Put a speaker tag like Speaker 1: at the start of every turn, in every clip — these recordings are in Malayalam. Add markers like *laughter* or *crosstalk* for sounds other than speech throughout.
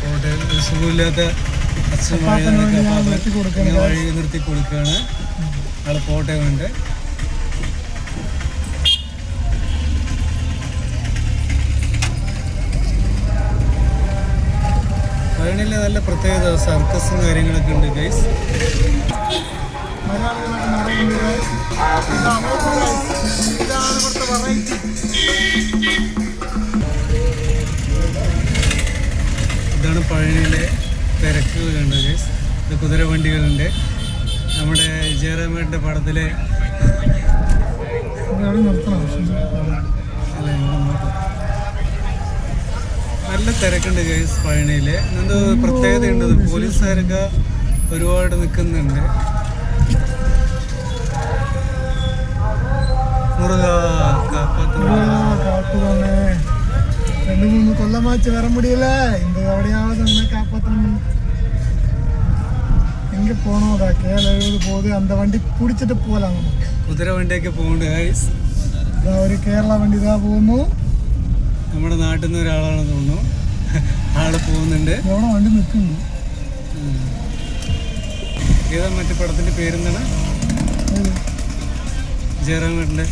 Speaker 1: പോട്ടെ സുഖമില്ലാത്ത അച്ഛൻ വഴി.
Speaker 2: നിർത്തി കൊടുക്കുകയാണ്
Speaker 1: ഇങ്ങനെ കോട്ടയമുണ്ട് പഴനിയിലെ നല്ല പ്രത്യേകത സർക്കസും കാര്യങ്ങളൊക്കെ ഉണ്ട് ഗൈസ് കണ്ടു ഗേസ് ഇത് കുതിര വണ്ടികളുണ്ട്. നമ്മുടെ ജയറാമേട്ടന്റെ പടത്തിലെ നല്ല തിരക്കുണ്ട് ഗൈസ് പഴനിയിൽ എന്തോ പ്രത്യേകതയുണ്ട്. പോലീസുകാരൊക്കെ ഒരുപാട് നിൽക്കുന്നുണ്ട്. മുറുക
Speaker 2: കാപ്പത്തുള്ള രണ്ടു മൂന്ന് കൊല്ലമാച്ച് വര മുടിയല്ലേ? ഇന്ന് എവിടെയാവും நம்ம காப்பாற்றணும் எங்க போனோம் அதா கேள எழுது போகுது அந்த வண்டி பிடிச்சிட்டு போகலாம் നമുക്ക്
Speaker 1: കുതിര വണ്ടിയൊക്കെ പോകുന്നുണ്ട് ഗൈസ്
Speaker 2: ഇതാ ഒരു കേരള വണ്ടി ഇതാ പോകുന്നു
Speaker 1: നമ്മുടെ നാട്ടിൽ നിന്ന് ഒരാളാണെന്ന് തോന്നുന്നു ആള് പോകുന്നുണ്ട്
Speaker 2: എവിടെ വണ്ടി നിൽക്കുന്നു
Speaker 1: ഉം. ഏതാ മറ്റേ പടത്തിന്റെ പേരെന്താണ്
Speaker 2: ഏത്?
Speaker 1: ജയറാമേട്ടൻ്റെ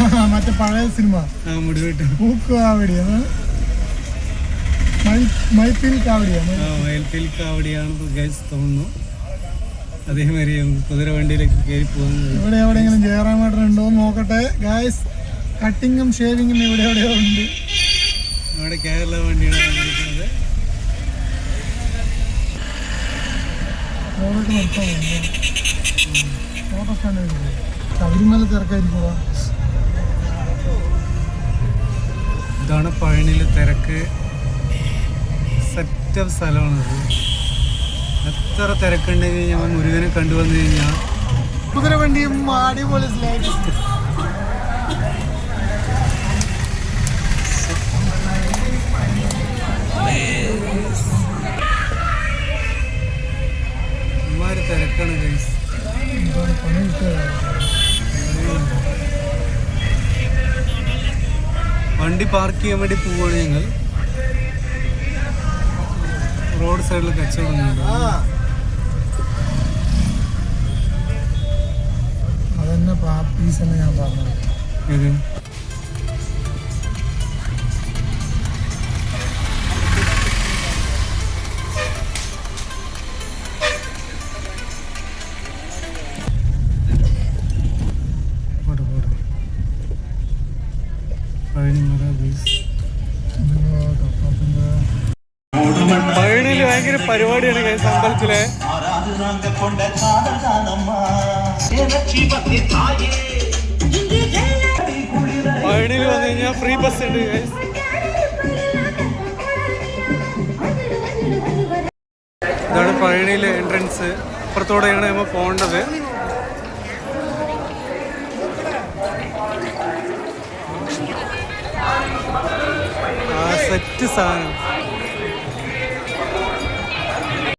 Speaker 1: *laughs*
Speaker 2: മറ്റേ പഴയ സിനിമ
Speaker 1: ആ മുടിവെട്ട്
Speaker 2: പൂക്കാവടി അതാണ് മൈ മൈപ്പിൽ കാവടിയാണ്
Speaker 1: ആ വയൽപ്പിൽ കാവടിയാണെന്ന് ഗൈസ് തോന്നുന്നു അതേമാതിരി കുതിര വണ്ടിയിലേക്ക് കയറി പോകുന്നത്.
Speaker 2: ഇവിടെ എവിടെയെങ്കിലും ജയറാമേട്ടൻ ഉണ്ടോ നോക്കട്ടെ. ഗായ്സ് കട്ടിങ്ങും ഷേവിങ്ങും ഇവിടെ എവിടെയോ ഉണ്ട്.
Speaker 1: നമ്മുടെ കേരള വണ്ടിയാണ് വന്നിരിക്കുന്നത്.
Speaker 2: ഓട്ടോ സ്റ്റാൻഡ് ശബരിമല തിരക്കായിരിക്കും
Speaker 1: ഇതാണ് പഴനിയിലെ തിരക്ക്. സെറ്റപ്പ് സ്ഥലമാണത്. എത്ര തിരക്കുണ്ടെങ്കിൽ ഞാൻ മുരുകനെ കണ്ടുവന്നു കഴിഞ്ഞാൽ
Speaker 2: കുതിരവണ്ടിയും അടിപൊളി
Speaker 1: ഇമാര് തിരക്കാണ് വണ്ടി പാർക്ക് ചെയ്യാൻ വേണ്ടി പോവുകയാണ് ഞങ്ങൾ. റോഡ് സൈഡിൽ കച്ചവടം
Speaker 2: അതന്നെ പാപ്പീസ് എന്ന് ഞാൻ പറഞ്ഞത്.
Speaker 1: പോട്ടെ പോട്ടെ. മഴയിൽ ഭയങ്കര പരിപാടിയാണ് അമ്പലത്തിലെ. മഴയിൽ വന്നു കഴിഞ്ഞാൽ ഫ്രീ ബസ് ഉണ്ട് ഇതാണ് പഴനിയിലെ എൻട്രൻസ് അപ്പുറത്തോടെയാണ് നമ്മൾ പോകേണ്ടത്. സെറ്റ് സാധനം.